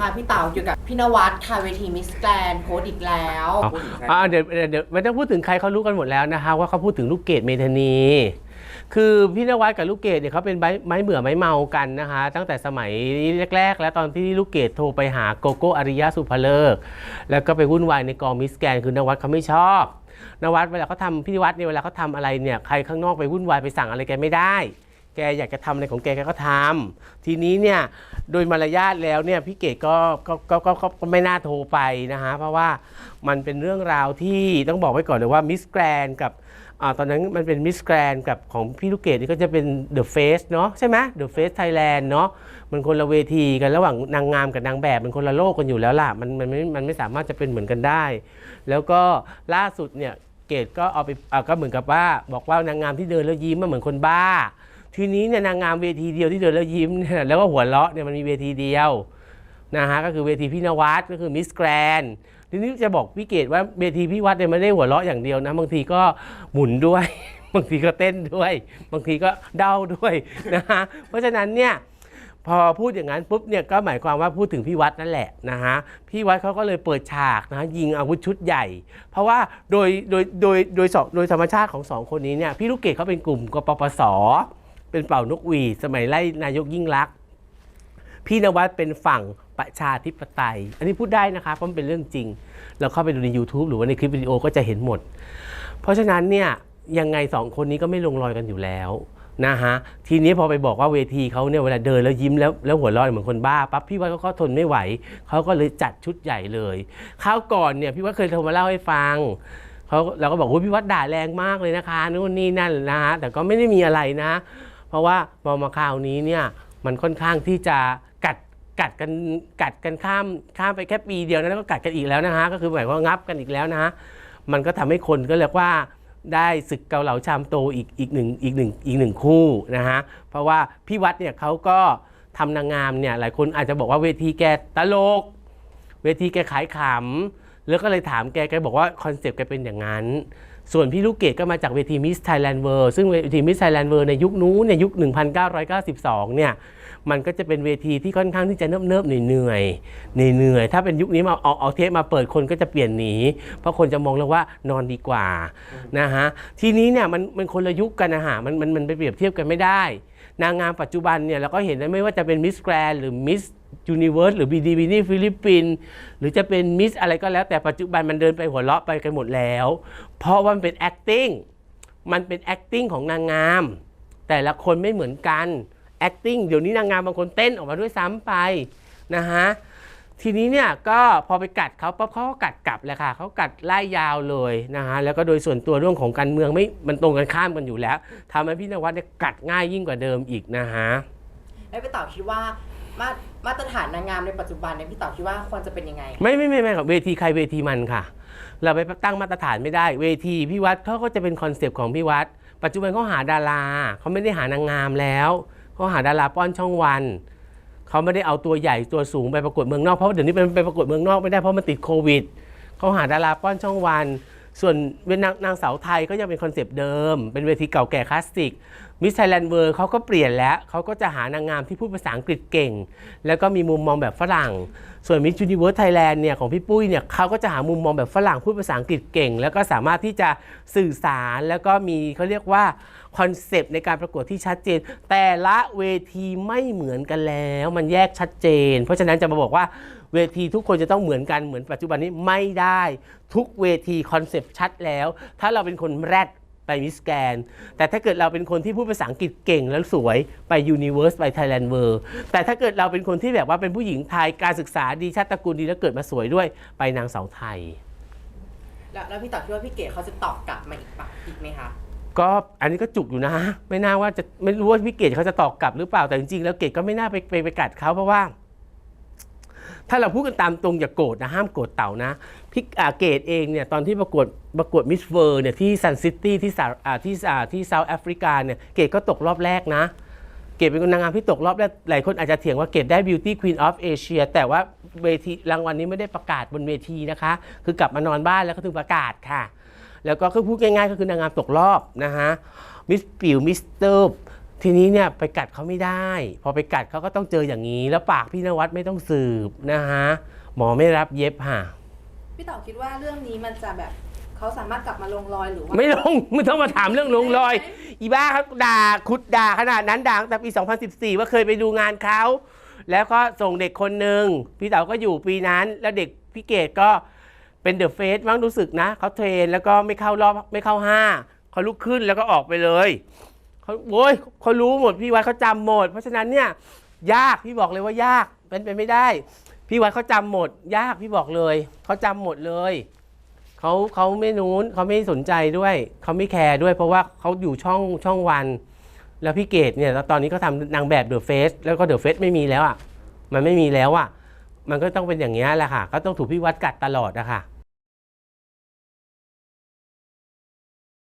ค่ะพี่เต๋าเกี่ยวกับพี่นวัดค่ะเวทีมิสแกรนโพสต์อีกแล้วเอาอ่าเดี๋ยวเดี๋ยวเดี๋ยวไม่ต้องพูดถึงใครเขารู้กันหมดแล้วนะคะว่าเขาพูดถึงลูกเกดเมธานี คือพี่นวัดกับลูกเกดเนี่ยเขาเป็นไม้ไม้เบื่อไม้เมากันนะคะ ตั้งแต่สมัยแรก ๆ แล้วตอนที่ลูกเกดโทรไปหาโกโก้อาริยะสุภเลิก แล้วก็ไปวุ่นวายในกองมิสแกรนคือนวัดเขาไม่ชอบนวัดเวลาเขาทำพี่นวัดเนี่ยเวลาเขาทำอะไรเนี่ยใครข้างนอกไปวุ่นวายไปสั่งอะไรแกไม่ได้ แกอยากจะทำอะไรของแกแกก็ทำทีนี้เนี่ยโดยมารยาทแล้วเนี่ยพี่เกดก็ก็ก็ก็ก็ก็ไม่น่าโทรไปนะฮะเพราะว่ามันเป็นเรื่องราวที่ต้องบอกไว้ก่อนเลยว่ามิสแกรนกับอาตอนนั้นมันเป็นมิสแกรนกับของพี่ลูกเกดนี่ก็จะเป็นเดอะเฟสเนาะใช่ไหมเดอะเฟสไทยแลนด์เนาะมันคนละเวทีกันระหว่างนางงามกับนางแบบมันคนละโลกกันอยู่แล้วล่ะมันมันไม่มันไม่สามารถจะเป็นเหมือนกันได้ แล้วก็ล่าสุดเนี่ยเกดก็เอาไปอ่าก็เหมือนกับว่า บอกว่านางงามที่เดินแล้วยิ้มมันเหมือนคนบ้า ทีนี้เนี่ยนางงามเวทีเดียวที่เดินแล้วยิ้มเนี่ยแล้วก็หัวเราะเนี่ยมันมีเวทีเดียวนะฮะก็คือเวทีพี่นวัดก็คือมิสแกรนทีนี้จะบอกพี่เกดว่าเวทีพี่วัดเนี่ยไม่ได้หัวเราะอย่างเดียวนะบางทีก็หมุนด้วย บางทีก็เต้นด้วย บางทีก็เดาด้วยนะฮะเพราะฉะนั้นเนี่ยพอพูดอย่างนั้นปุ๊บเนี่ยก็หมายความว่าพูดถึงพี่วัดนั่นแหละนะฮะพี่วัดเขาก็เลยเปิดฉากนะฮะยิงอาวุธชุดใหญ่ เพราะว่าโดยโดยโดยโดยสองโดยธรรมชาติของสองคนนี้เนี่ยพี่ลูกเกดเขาเป็นกลุ่มกปปส เป็นเป่านกหวีดสมัยไล่นายกยิ่งลักษณ์พี่นวัดเป็นฝั่งประชาธิปไตย อันนี้พูดได้นะคะเพราะมันเป็นเรื่องจริง เราเข้าไปดูใน YouTube หรือว่าในคลิปวิดีโอก็จะเห็นหมด เพราะฉะนั้นเนี่ยยังไงสองคนนี้ก็ไม่ลงรอยกันอยู่แล้วนะฮะทีนี้พอไปบอกว่าเวทีเขาเนี่ยเวลาเดินแล้วยิ้มแล้วแล้วหัวเราะเหมือนคนบ้าปั๊บพี่วัดเขาก็ทนไม่ไหวเขาก็เลยจัดชุดใหญ่เลยคราวก่อนเนี่ยพี่วัดเคยโทรมาเล่าให้ฟังเขาเราก็บอกว่าพี่วัดด่าแรงมากเลยนะคะนู่นนี่นั่นนะฮะแต่ก็ไม่ได้มีอะไรนะ เพราะว่าพอมาคราวนี้เนี่ยมันค่อนข้างที่จะกัดกัดกันกัดกันข้ามข้ามไปแค่ปีเดียวนะแล้วก็กัดกันอีกแล้วนะฮะก็คือหมายความว่างับกันอีกแล้วนะฮะมันก็ทำให้คนก็เรียกว่าได้ศึกเกาเหลาชามโตอีกอีกหนึ่งอีกหนึ่งอีกหนึ่งคู่นะฮะเพราะว่าพี่วัดเนี่ยเขาก็ทำนางงามเนี่ยหลายคนอาจจะบอกว่าเวทีแกตลก เวทีแกขายขำแล้วก็เลยถามแกแกบอกว่าคอนเซปต์แกเป็นอย่างนั้น ส่วนพี่ลูกเกดก็มาจากเวทีมิสไทยแลนด์เวิร์ซึ่งเวทีมิสไทยแลนด์เวิร์ในยุคนู้นเนี่ยยุค 1992 เนี่ยมันก็จะเป็นเวทีที่ค่อนข้างที่จะเนิบเนิบเหนื่อยเหนื่อยถ้าเป็นยุคนี้มาเอาเอาเทปมาเปิดคนก็จะเปลี่ยนหนีเพราะคนจะมองแล้วว่านอนดีกว่านะฮะทีนี้เนี่ยมันมันคนละยุคกันนะฮะมันมันมันไปเปรียบเทียบกันไม่ได้ นางงามปัจจุบันเนี่ยเราก็เห็นได้ไม่ว่าจะเป็นมิสแกรนหรือมิส ยูนิเวิร์สหรือบีดีบีนี่ฟิลิปปินส์หรือจะเป็นมิสอะไรก็แล้ว แต่ปัจจุบันมันเดินไปหัวเราะไปกันหมดแล้ว เพราะว่ามันเป็น acting มันเป็น acting ของนางงาม แต่ละคนไม่เหมือนกัน acting เดี๋ยวนี้นางงามบางคนเต้นออกมาด้วยซ้ำไปนะฮะทีนี้เนี่ยก็พอไปกัดเขาปั๊บเขาก็กัดกลับเลยค่ะเขากัดไล่ยาวเลยนะฮะแล้วก็โดยส่วนตัวเรื่องของการเมืองไม่มันตรงกันข้ามกันอยู่แล้วทำให้พี่นวัดเนี่ยกัดง่ายยิ่งกว่าเดิมอีกนะฮะแล้วพี่เต๋าคิดว่ามา มาตรฐานนางงามในปัจจุบันเนี่ยพี่เต๋าคิดว่าควรจะเป็นยังไง ไม่ไม่ไม่ไม่ครับเวทีใครเวทีมันค่ะ เราไปตั้งมาตรฐานไม่ได้ เวทีพี่วัดเขาก็จะเป็นคอนเซปต์ของพี่วัด ปัจจุบันเขาหาดาราเขาไม่ได้หานางงามแล้วเขาหาดาราป้อนช่องวันเขาไม่ได้เอาตัวใหญ่ตัวสูงไปประกวดเมืองนอกเพราะเดี๋ยวนี้เป็นไปประกวดเมืองนอกไม่ได้เพราะมันติดโควิดเขาหาดาราป้อนช่องวัน ส่วนเวนนางสาวไทยก็ยังเป็นคอนเซปต์เดิม เป็นเวทีเก่าแก่คลาสสิกมิสไทยแลนด์เวิร์เขาก็เปลี่ยนแล้ว เขาก็จะหานางงามที่พูดภาษาอังกฤษเก่ง แล้วก็มีมุมมองแบบฝรั่ง ส่วนมิสจูนิเวิร์สไทยแลนด์เนี่ยของพี่ปุ้ยเนี่ยเขาก็จะหามุมมองแบบฝรั่งพูดภาษาอังกฤษเก่ง แล้วก็สามารถที่จะสื่อสารแล้วก็มีเขาเรียกว่า คอนเซปต์ในการประกวดที่ชัดเจน แต่ละเวทีไม่เหมือนกันแล้ว มันแยกชัดเจน เพราะฉะนั้นจะมาบอกว่าเวทีทุกคนจะต้องเหมือนกันเหมือนปัจจุบันนี้ไม่ได้ ทุกเวทีคอนเซปต์ชัดแล้ว ถ้าเราเป็นคนแรดไปมิสแกนแต่ถ้าเกิดเราเป็นคนที่พูดภาษาอังกฤษเก่งแล้วสวยไป Universe ไป Thailand World แต่ถ้าเกิดเราเป็นคนที่แบบว่าเป็นผู้หญิงไทยการศึกษาดีชาติตระกูลดีแล้วเกิดมาสวยด้วยไปนางสาวไทย แล้วแล้วพี่ต๋าคิดว่าพี่เก๋เขาจะตอบกลับมาอีกปะอีกไหมคะ ก็อันนี้ก็จุกอยู่นะ ไม่น่าว่าจะไม่รู้ว่าพี่เกดเขาจะตอบกลับหรือเปล่าแต่จริงๆแล้วเกดก็ไม่น่าไปไปไปกัดเขาเพราะว่า ถ้าเราพูดกันตามตรงอย่าโกรธนะห้ามโกรธเต่านะพี่อ่าเกดเองเนี่ยตอนที่ประกวดประกวดมิสเวอร์เนี่ยที่ซันซิตี้ที่สาอ่าที่อ่าที่เซาท์แอฟริกาเนี่ยเกดก็ตกรอบแรกนะ เกดเป็นนางงามที่ตกรอบแรกหลายคนอาจจะเถียงว่าเกดได้ Beauty Queen of Asia แต่ว่าเวทีรางวัลนี้ไม่ได้ประกาศบนเวทีนะคะ คือกลับมานอนบ้านแล้วก็ถึงประกาศค่ะ แล้วก็คือพูดง่ายๆก็คือนางงามตกรอบนะฮะมิสปิวมิสเตอร์ทีนี้เนี่ยไปกัดเขาไม่ได้ พอไปกัดเขาก็ต้องเจออย่างนี้ แล้วปากพี่นวัดไม่ต้องสืบนะฮะหมอไม่รับเย็บค่ะพี่ต่อคิดว่าเรื่องนี้มันจะแบบเขาสามารถกลับมาลงรอยหรือว่าไม่ลงไม่ต้องมาถามเรื่องลงรอย อีบ้าครับด่าคุดด่าขนาดนั้นด่าตั้งแต่ปี 2014 ว่าเคยไปดูงานเขาแล้วก็ส่งเด็กคนหนึ่งพี่เต๋าก็อยู่ปีนั้น แล้วเด็กพี่เกดก็ เป็นเดอะเฟสมั้งรู้สึกนะเขาเทรนแล้วก็ไม่เข้ารอบไม่เข้าห้าเขาลุกขึ้นแล้วก็ออกไปเลยเขาโว้ยเขารู้หมดพี่วัดเขาจำหมด เพราะฉะนั้นเนี่ยยากพี่บอกเลยว่ายากเป็นไปไม่ได้ พี่วัดเขาจำหมด ยากพี่บอกเลยเขาจำหมดเลยเขาเขาไม่นู้นเขาไม่สนใจด้วยเขาไม่แคร์ด้วย เพราะว่าเขาอยู่ช่องช่องวัน แล้วพี่เกดเนี่ยตอนนี้เขาทำนางแบบเดอะเฟสแล้วก็เดอะเฟสไม่มีแล้วอะมันไม่มีแล้วอะ มันก็ต้องเป็นอย่างนี้แหละค่ะ ก็ต้องถูกพี่วัดกัดตลอดอะค่ะ